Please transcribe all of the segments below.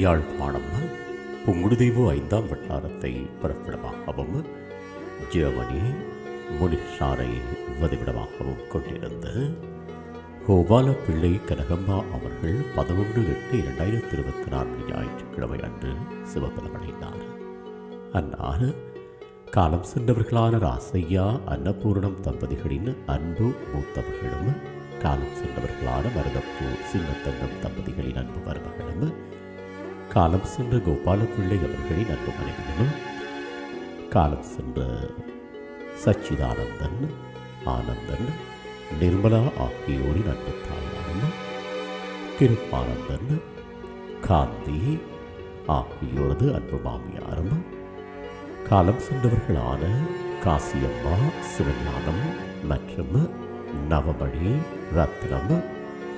யாழ்ப்பாணம் புங்குடுதீவு ஐந்தாம் வட்டாரத்தை பிறப்பிடமாகவும் ஜெர்மனி முனிஷாரை வதிவிடமாகவும் கொண்டிருந்த கோபால பிள்ளை கனகம்மா அவர்கள் பதினொன்று எட்டு இரண்டாயிரத்தி இருபத்தி நான்கு ஞாயிற்றுக்கிழமை அன்று சிவபலமடைந்தார் அன்னார் காலம் சென்றவர்களான ராசையா அன்னபூர்ணம் தம்பதிகளின் அன்பு மூத்தவர்களும் காலம் சென்றவர்களான மருதப்பூ சின்னத்தங்கம் தம்பதிகளின் அன்பு மருமகளும் காலம் சென்ற கோபாலப்பிள்ளை அவர்களின் அன்பு மனைவியிலும் காலம் சென்ற சச்சிதானந்தன் ஆனந்தன் நிர்மலா ஆகியோரின் அன்பு தாயாரும் திருப்பானந்தன் காந்தி ஆகியோரது அன்பு மாமியாரும் காலம் சென்றவர்களான காசியம்மா சிவஞானம் மற்றும் நவமணி ரத்னம்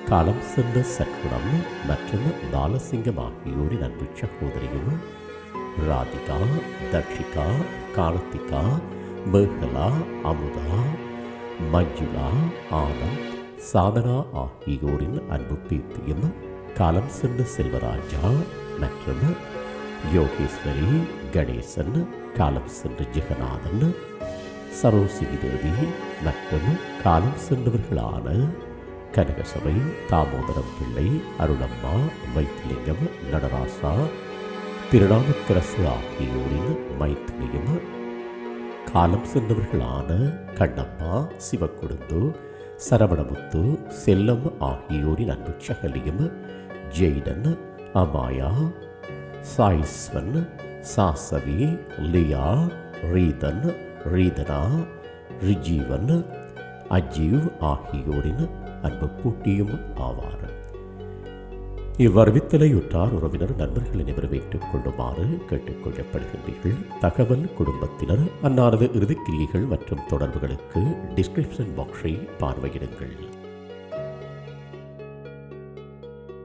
காலம் சென்ற சற்குணம் மற்றும் பாலசிங்கம் ஆகியோரின் அன்பு சகோதரியும் ராதிகா தக்ஷிகா கார்த்திகா மேகலா அமுதா மஞ்சுளா ஆனந்த் சாதனா ஆகியோரின் அன்பு பேத்தியும் காலம் சென்ற செல்வராஜா மற்றும் யோகேஸ்வரி கணேசன் காலம் சென்ற ஜெகநாதன் சரோசினி தேவி மற்றும் காலம் சென்றவர்களான கனகசபை தாமோதரம் பிள்ளை அருளம்மா வைத்திலிங்கம் நடராசா திருநாவுக்கரசு ஆகியோரின் மைத்திலியும். காலம் சென்றவர்களான கண்ணம்மா சிவக்குடுந்து சரவணமுத்து செல்லம் ஆகியோரின் அன்பு சகலியும் ஜெய்டன் அமாயா சாய்ஸ்வன் சாசவி லியா ரீதன் ரீதனா ரிஜீவன் அஜீவ் ஆகியோரின் அன்பு பூட்டியும் ஆவார். இவ்வறிவித்தலையுற்றார் உறவினர் நண்பர்கள் அனைவரும் ஏற்றுக் கொள்ளுமாறு கேட்டுக்கொள்ளப்படுகின்றீர்கள். தகவல் குடும்பத்தினர் அன்னாரது இறுதிக்கிரியைகள் மற்றும் தொடர்புகளுக்கு டிஸ்கிரிப்ஷன் பாக்ஸை பார்வையிடுங்கள்.